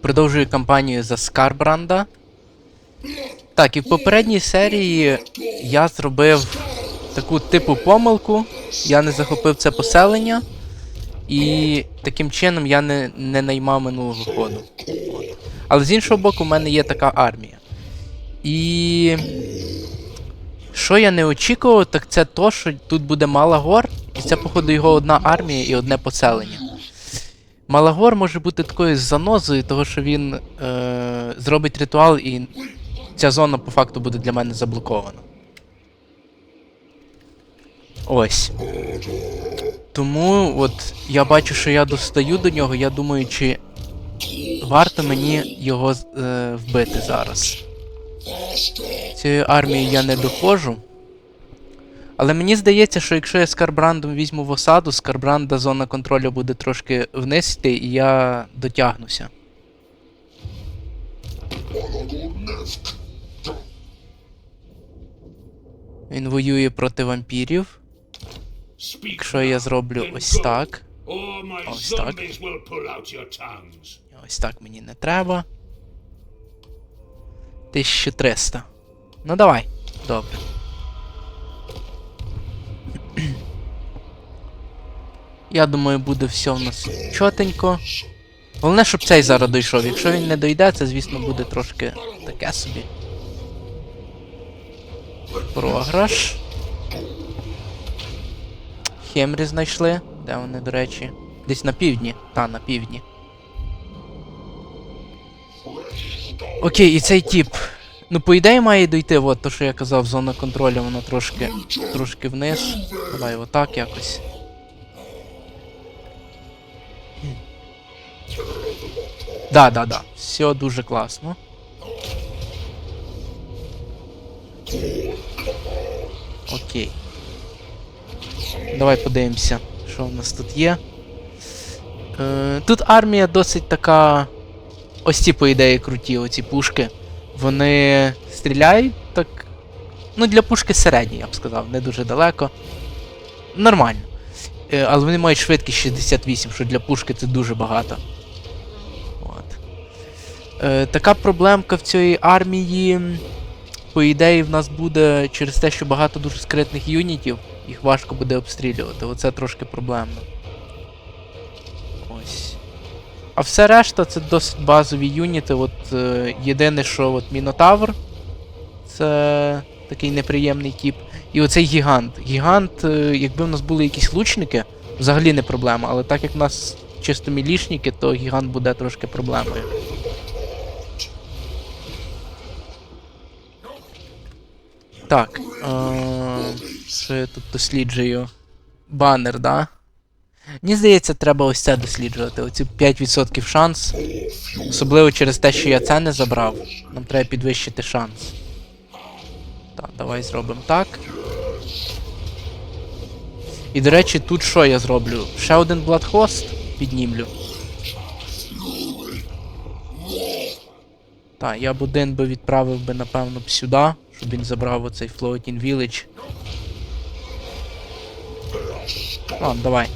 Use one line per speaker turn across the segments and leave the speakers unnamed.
Продовжую кампанію за Скарбранда. Так, і в попередній серії я зробив таку типу помилку. Я не захопив це поселення. І таким чином я не, не наймав минулого ходу. Але з іншого боку, в мене є така армія. І. Що я не очікував, так це то, що тут буде Малагор, і це, походу, його одна армія і одне поселення. Малагор може бути такою занозою, того що він е, зробить ритуал, і ця зона по факту буде для мене заблокована. Ось. Тому от я бачу, що я достаю до нього, я думаю, чи варто мені його е, вбити зараз. Цією армією я не доходжу. Але мені здається, що якщо я з Карбрандом візьму в осаду, з Карбранда зона контролю буде трошки вниз йти, і я дотягнуся. Він воює проти вампірів.
Якщо я зроблю ось так.
Ось так. Ось так мені не треба. 1300. Ну давай. Добре. Я думаю, буде все в нас чотенько. Головне, щоб цей зараз дійшов. Якщо він не дойде, це, звісно, буде трошки таке собі. Програш. Хемрі знайшли. Де вони, до речі? Десь на півдні. Та, на півдні. Окей, і цей тип. Ну, по ідеї має дойти, от то, що я казав, зона контролю, вона трошки, трошки вниз. Давай отак якось. Да, да, да. Все дуже класно. Окей. Давай подивимося, що в нас тут є. Е, тут армія досить така. Ось ці, по ідеї, круті, оці пушки. Вони стріляють так. Ну, для пушки середні, я б сказав, не дуже далеко. Нормально. Е, але вони мають швидкість 68, що для пушки це дуже багато. Е, така проблемка в цій армії. По ідеї, в нас буде через те, що багато дуже скритних юнітів, їх важко буде обстрілювати. Оце трошки проблемно. Ось. А все решта це досить базові юніти. От е, єдине, що от Мінотавр. Це такий неприємний тип. І оцей гігант. Гігант, е, якби в нас були якісь лучники, взагалі не проблема. Але так як в нас чисто мілішники, то гігант буде трошки проблемою. Так. Е, що я тут досліджую? Банер, да? Мені здається, треба ось це досліджувати. Оці 5% шанс. Особливо через те, що я це не забрав. Нам треба підвищити шанс. Так, давай зробимо так. І до речі, тут що я зроблю? Ще один бладхост піднімлю. Так, я б один би відправив би, напевно, б сюди, щоб він забрав оцей Floating Village. Ладно, давай.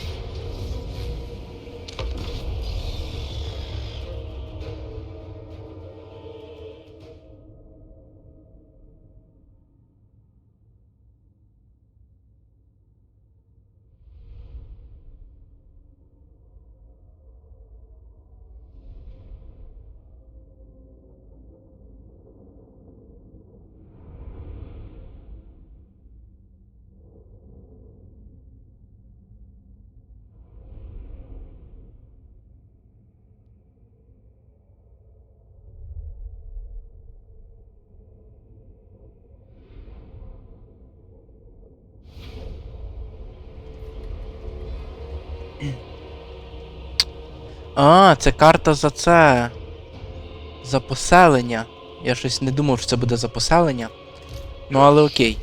А, це карта за це. За поселення. Я щось не думав, що це буде за поселення. Ну, але окей.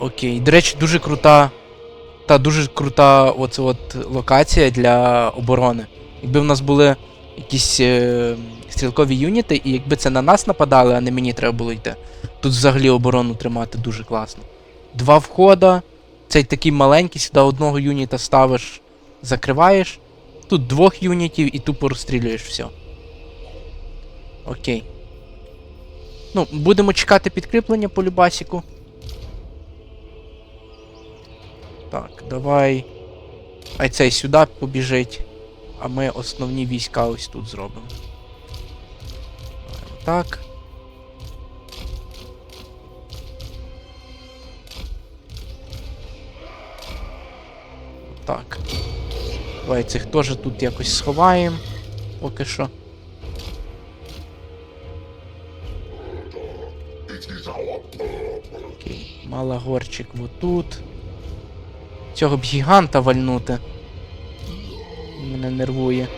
Окей. До речі, дуже крута. Та дуже крута оце от локація для оборони. Якби в нас були якісь е, стрілкові юніти, і якби це на нас нападали, а не мені треба було йти. Тут взагалі оборону тримати дуже класно. Два входа. Цей такий маленький, сюди одного юніта ставиш, закриваєш. Тут двох юнітів і тупо розстрілюєш все. Окей. Ну, будемо чекати підкріплення по Любасіку. Так, давай. Ай цей сюди побіжить. А ми основні війська ось тут зробимо. Так. Так. Давай цих теж тут якось сховаємо. Поки що. Окей, малагорчик отут. Цього б гіганта вальнути. Мене нервує.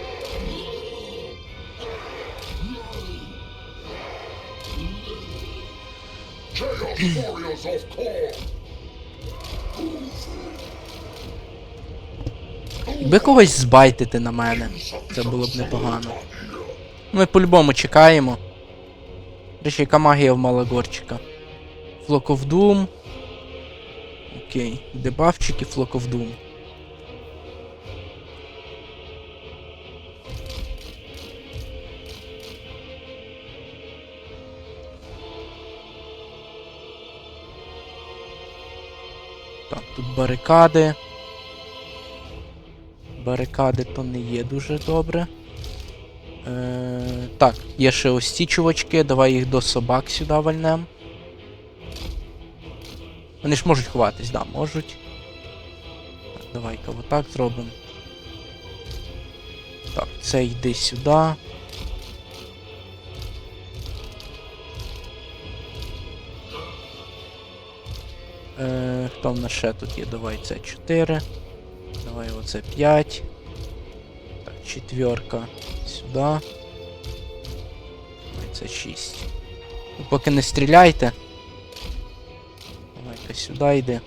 Якби когось збайтити на мене, це було б непогано. Ми по-любому чекаємо. Речі, яка магія в Малагорчика? Flock of Doom. Окей. Дебафчик і Flock of Doom. Так, тут барикади. Барикади то не є дуже добре. Е, так, є ще ось ці чувачки, давай їх до собак сюди вальнем. Вони ж можуть ховатись, да, можуть. Давай-ка отак зробимо. Так, це йди сюди. Е, хто в нас ще тут є? Давай це 4. Давай оце 5. Так, четверка сюди. Це 6. Ну, поки не стріляйте. Давай-ка сюди йди.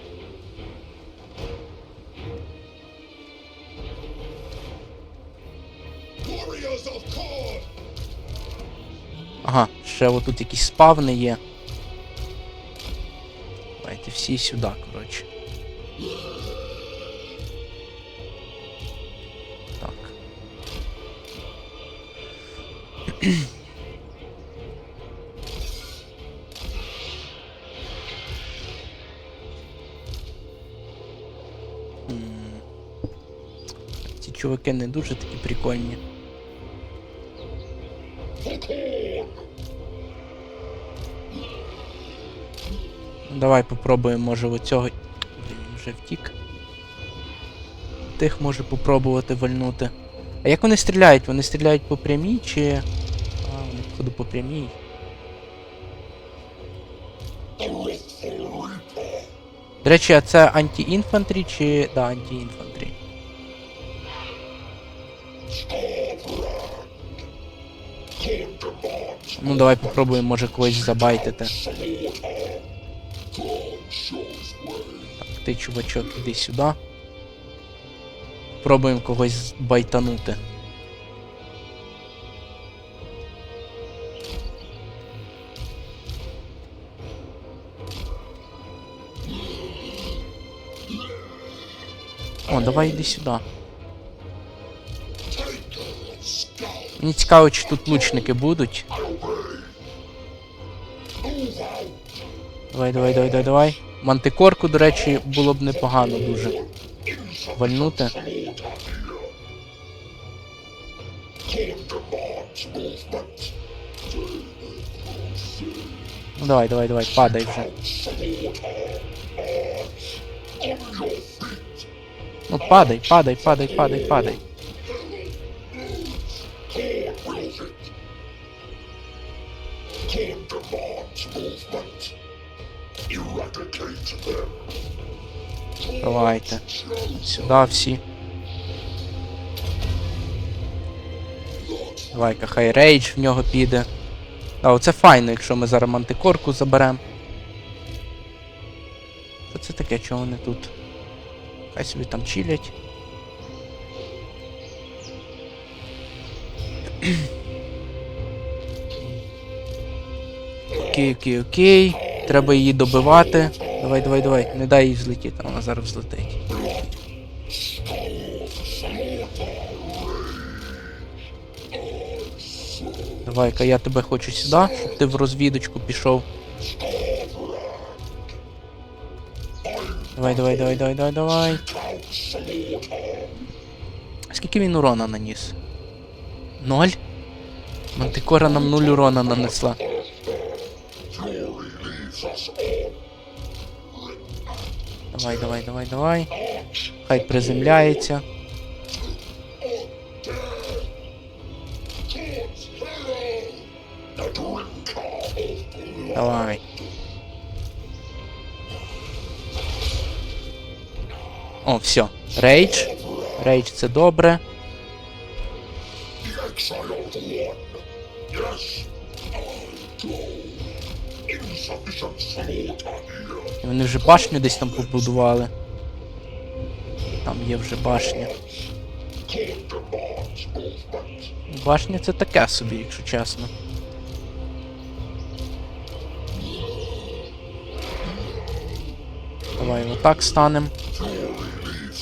Ага, ще отут якісь спавни є. Давайте всі сюди, коротше. Ці чуваки не дуже такі прикольні. Ну, Давай попробуємо, може, оцього. Блін, вже втік. Тих може попробувати вальнути. А як вони стріляють? Вони стріляють по прямій чи. По прямій. До речі, а це анті-інфантрі чи. Да, анті-інфантрі. Ну давай попробуємо, може когось забайтити. Так, ти, чувачок, іди сюди. Пробуємо когось байтанути. Давай іди сюди. Мені цікаво, чи тут лучники будуть. Давай, давай, давай, давай, давай. Мантикорку, до речі, було б непогано дуже. Вальнути. Ну давай, давай, давай, падай вже. Ну падай, падай, падай, падай, падай. Давайте. Сюди всі. Давай-ка, хай рейдж в нього піде. А, оце файно, якщо ми зараз мантикорку заберемо. Що це таке, чого вони тут? Хай собі там чилять. Окей, окей, окей. Треба її добивати. Давай, давай, давай. Не дай їй злетіти, вона зараз злетить. Давай-ка я тебе хочу сюди, щоб ти в розвідочку пішов. Давай, давай, давай, давай, давай, давай. Скільки він урона наніс? Ноль? Мантикора нам нуль урона нанесла. Давай, давай, давай, давай. Хай приземляється. Давай. О, все. Рейдж. Рейдж це добре. І Вони вже башню десь там побудували. Там є вже башня. Башня це таке собі, якщо чесно. Давай отак станем.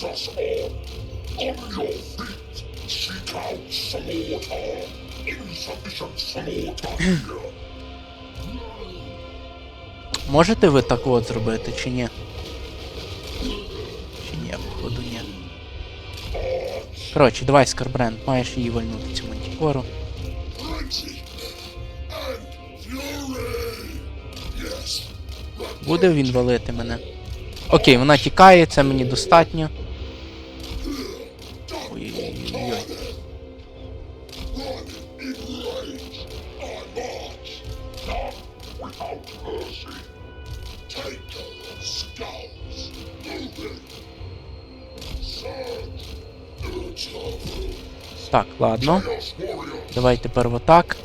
Leaves us all. On your feet. Seek out slaughter. Insufficient slaughter here.
Можете ви так от зробити, чи ні? Чи ні, походу ні. Коротше, давай, Скарбренд, маєш її вальнути цю мантікору. Буде він валити мене. Окей, вона тікає, це мені достатньо. Так, ладно. Давай тепер в атак.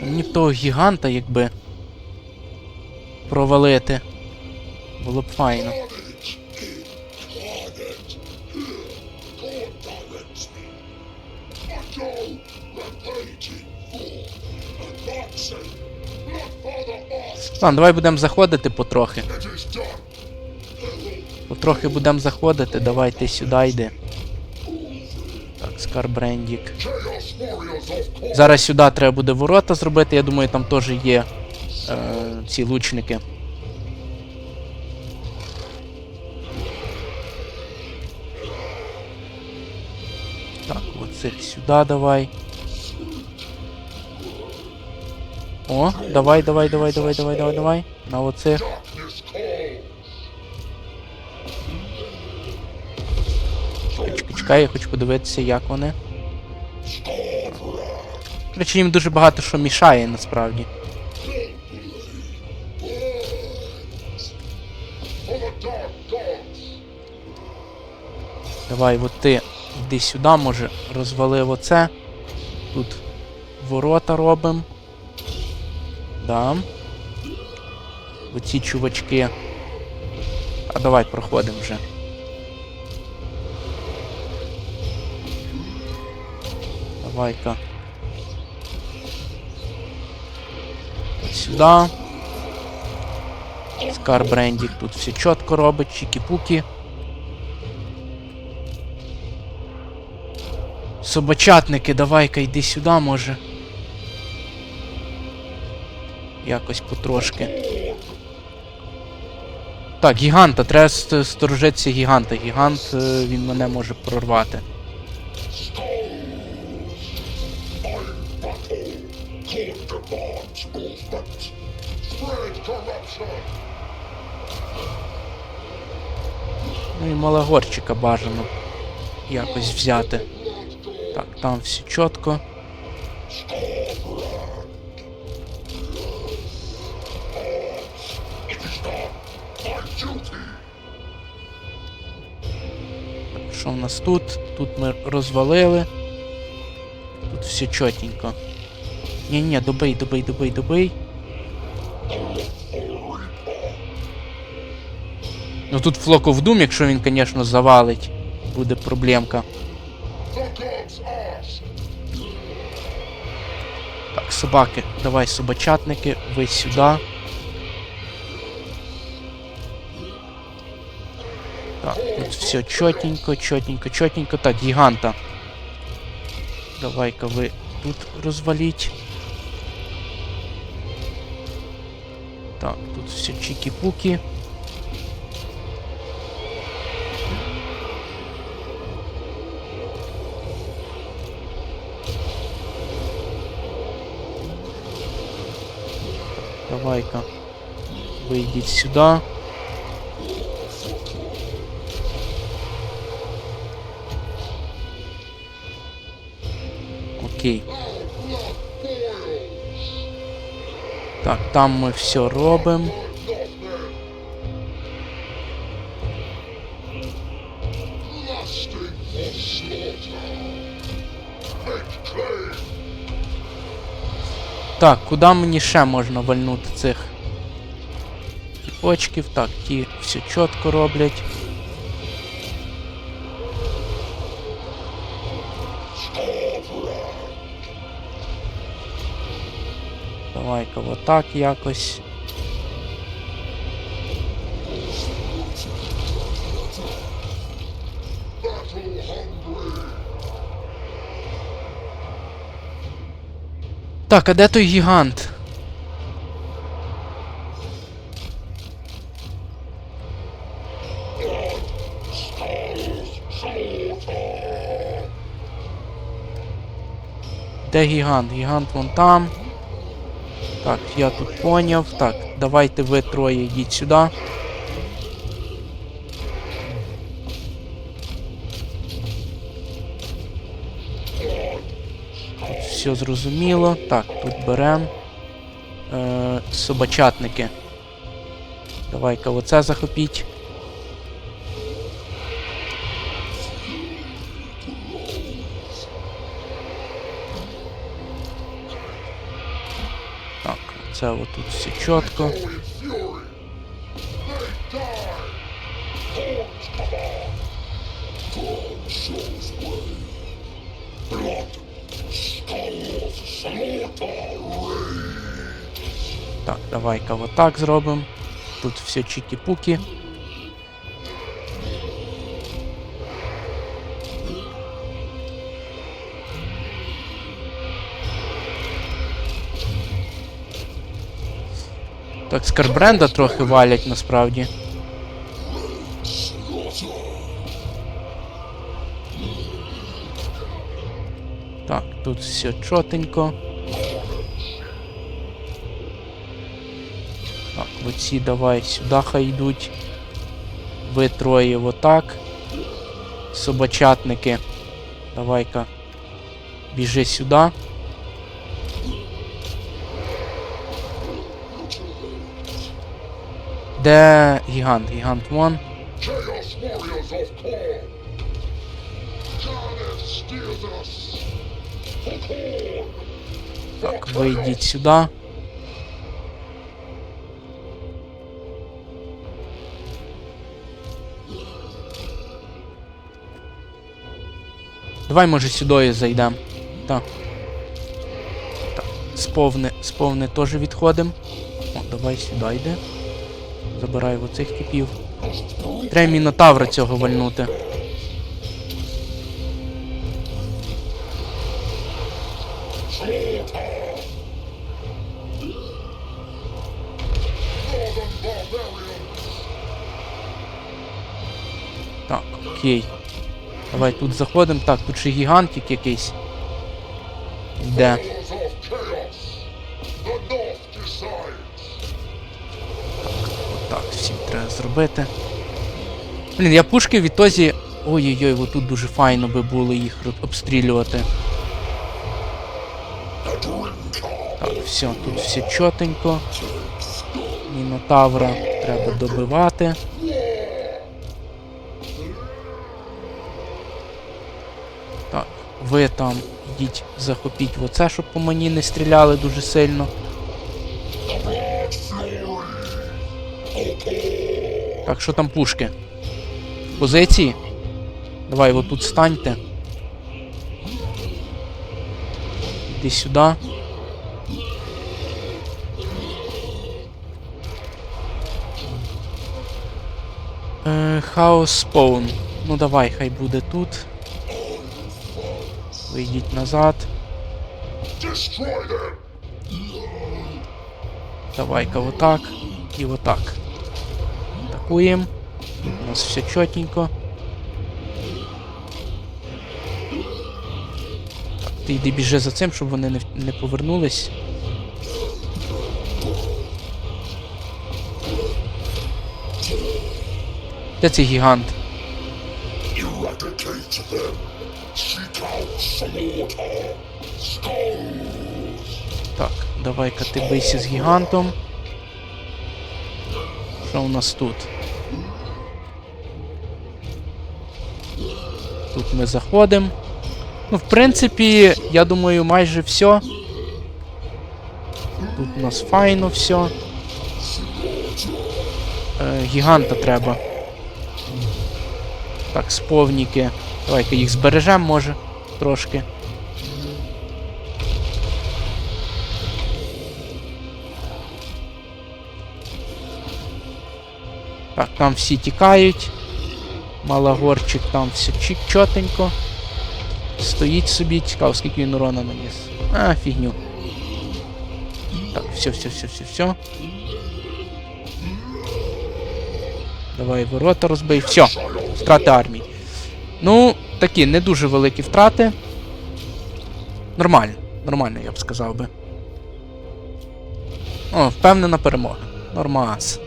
Мені б того гіганта, якби. Провалити. Було б файно. Ладно, давай будемо заходити потрохи. Потрохи будемо заходити, давай ти сюди йди. Так, Скарбрендік. Зараз сюди треба буде ворота зробити, я думаю, там теж є е, ці лучники. Так, оцих сюди давай. О, давай, давай, давай, давай, давай, давай, давай. На оцих. Чекай, чекай, я хочу подивитися, як вони. Короче, їм дуже багато що мішає насправді. Давай, от ти йди сюди, може, розвалив оце. Тут ворота робимо. Да. Оці чувачки. А давай проходимо вже. Давай-ка. От сюди. Скарбрендік тут все чітко робить, чікі-пуки. Собачатники, давай-ка йди сюди, може. Якось потрошки. Так, гіганта, треба ст- сторожитися гіганта. Гігант, е, він мене може прорвати.
Movement. Spread corruption.
Ну і малагорчика бажано якось взяти. Так, там все чітко. Що в нас тут? Тут ми розвалили. Тут все чотенько. Ні-ні, добий, добий, добий, добий. Ну тут Flock of Doom, якщо він, звісно, завалить, буде проблемка. Так, собаки, давай собачатники, ви сюди. Так, тут все чотенько, чотенько, чотенько. Так, гіганта. Давай-ка ви тут розваліть. Так, тут все чікі-пуки. Давай-ка. Вийдіть сюди. Окей. Так, там ми все робимо. Так, куди мені ще можна вальнути цих тіпочків? Так, ті все чітко роблять. Давай-ка отак якось. Так, а де той гігант? Де гігант? Гігант вон там. Так, я тут поняв. Так, давайте ви троє йдіть сюди. Все зрозуміло. Так, тут берем. Е, собачатники. Давай-ка оце захопіть. Так, це отут все чітко. Так, давай-ка вот так зробимо. Тут все чікі-пуки. Так, скарбренда трохи валять насправді. Так, тут все чотенько. Так, оці давай сюди хай йдуть. Ви троє отак. Собачатники. Давай-ка. Біжи сюди. Де гігант? Гігант
Korn!
Так, ви йдіть сюди. Давай, може, сюди зайдемо. Так. Так. Сповни, сповни теж відходимо. О, давай сюди йди. Забирай оцих типів. Треба мінотавра цього вальнути. Так, окей. Давай тут заходимо. Так, тут ще гігантик якийсь. Де? Треба зробити. Блін, я пушки в ітозі. Ой-ой-ой, отут дуже файно би було їх обстрілювати. Так, все, тут все чотенько. Мінотавра треба добивати. Так, ви там йдіть захопіть оце, щоб по мені не стріляли дуже сильно. Так, що там пушки? Позиції? Давай, вот тут станьте. Іди сюди. Е, Хаос споун. Ну давай, хай буде тут. Вийдіть назад. Давай-ка отак. І отак. Атакуємо. У нас все чотенько. Так, ти йди біжи за цим, щоб вони не, не повернулись. Де цей гігант? Так, давай-ка ти бийся з гігантом. Що у нас тут? Тут ми заходимо. Ну, в принципі, я думаю, майже все. Тут у нас файно все. Е, гіганта треба. Так, сповніки. Давай-ка їх збережемо, може, трошки. Так, там всі тікають. Малагорчик там все чик чотенько. Стоїть собі, цікаво, скільки він урона наніс. А, фігню. Так, все, все, все, все, все. Давай ворота розбий. Все, втрати армії. Ну, такі не дуже великі втрати. Нормально, нормально, я б сказав би. О, впевнена перемога. Нормас.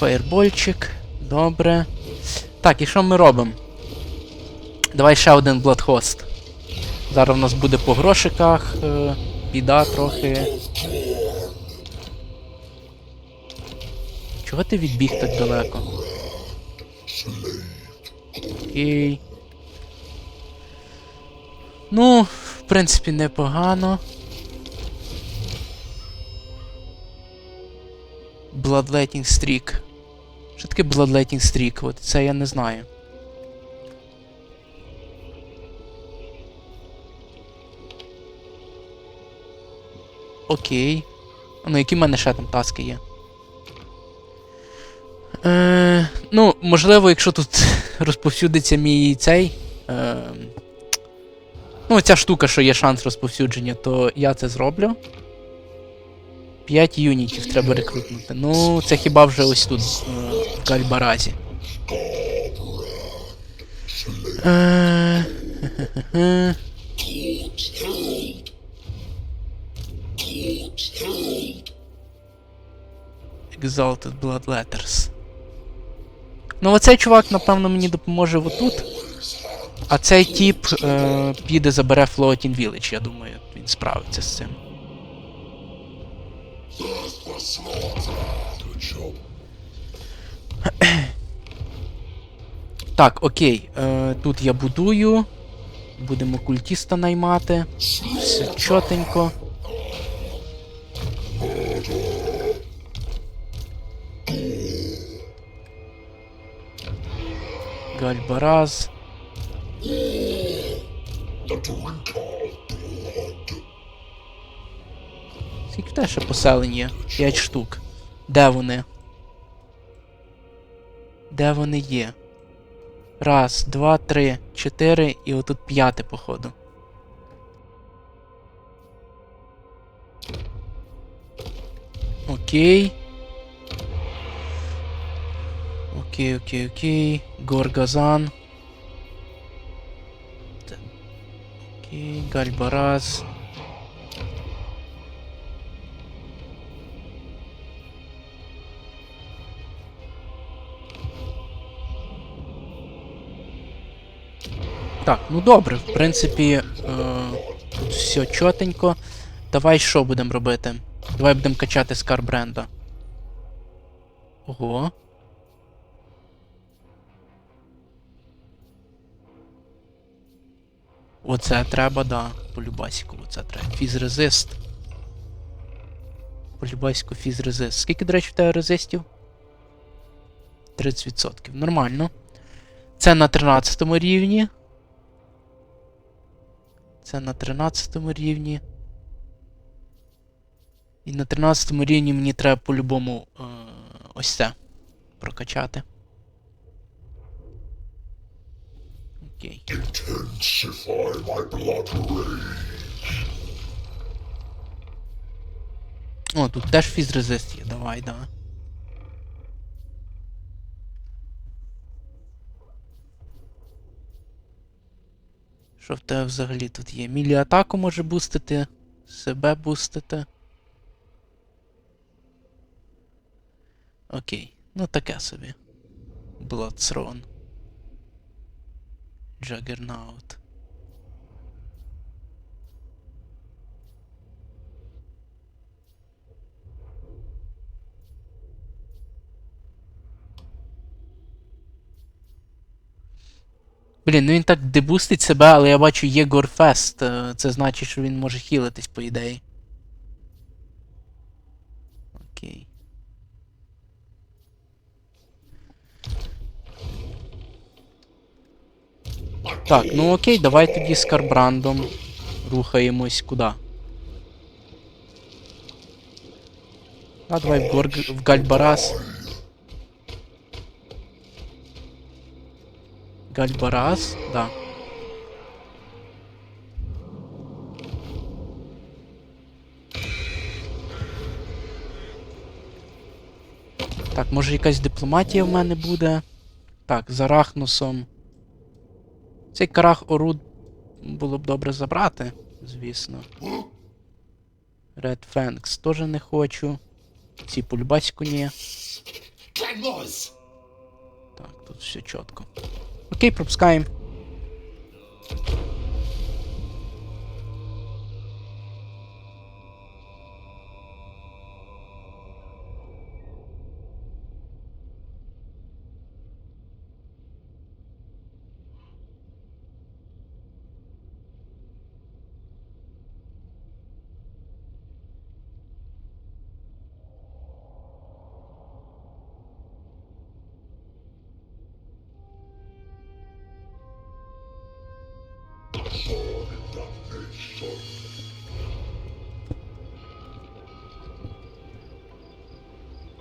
Фаєрбольчик. Добре. Так, і що ми робимо? Давай ще один Бладхост. Зараз у нас буде по грошиках. Е, біда трохи. Чого ти відбіг так далеко? Окей. Ну, в принципі, непогано. Bloodletting Streak. Що таке Bloodletting Streak? От це я не знаю. Окей. Ну, які в мене ще там таски є? Е, ну, можливо, якщо тут розповсюдиться мій цей. Е, ну, ця штука, що є шанс розповсюдження, то я це зроблю. 5 юнітів треба рекрутнути. Ну, це хіба вже ось тут, е, Гальбаразі. Exalted Bloodletters. Ну, оцей чувак, напевно, мені допоможе отут. А цей тип е, піде забере Floating Village, я думаю, він справиться з цим. Так, окей. Е, тут я будую. Будемо культіста наймати. Все чотенько. Гальбараз. Скільки поселень є? 5 штук. Де вони? Де вони є? Раз, два, три, чотири і отут п'яте, походу. Окей. Окей, окей, окей. Горгазан. Окей, Гальбараз. Так, ну добре, в принципі, е, тут все чотенько. Давай що будемо робити? Давай будемо качати Скар бренда. Ого. Оце треба, да. Полюбасіку, оце треба. Фізрезист. Полюбаську фізрезист. Скільки, до речі, в тебе резистів? 30%. Нормально. Це на 13 рівні. Це на 13 рівні. І на 13 рівні мені треба по-любому е, ось це прокачати. Окей. О, тут теж фізрезист є, давай, да. Що в тебе взагалі тут є? Мілі атаку може бустити, себе бустити. Окей, ну таке собі. Blood Throne. Juggernaut. Блін, ну він так дебустить себе, але я бачу є Горфест. е, Це значить, що він може хілитись, по ідеї. Окей. Так, ну окей, давай тоді з Карбрандом рухаємось куди. А, давай в, Горг... в Гальбарас. Гальбарас, да. Так, може якась дипломатія в мене буде. Так, з Арахнусом. Цей карах Оруд було б добре забрати, звісно. Red Fangs теж не хочу. Ці пульбаську ні. Так, тут все чітко. Окей, пропускаємо.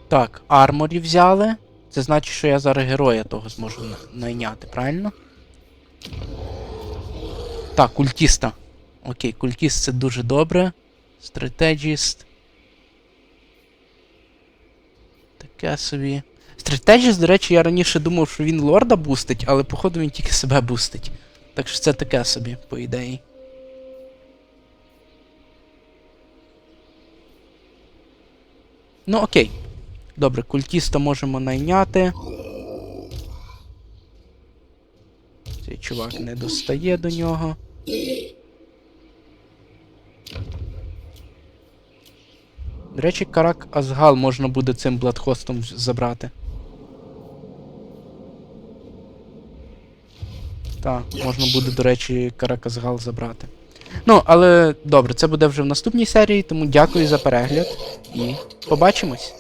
Так, арморі взяли. Це значить, що я зараз героя того зможу найняти, правильно? Так, культіста. Окей, культіст це дуже добре. Стратегіст. Таке собі. Стратегіст, до речі, я раніше думав, що він лорда бустить, але походу він тільки себе бустить. Так що це таке собі, по ідеї. Ну окей. Добре, культіста можемо найняти. Цей чувак не достає до нього. До речі, Карак Азгал можна буде цим бладхостом забрати. Так, можна буде, до речі, Карак Азгал забрати. Ну, але добре, це буде вже в наступній серії, тому дякую за перегляд і побачимось.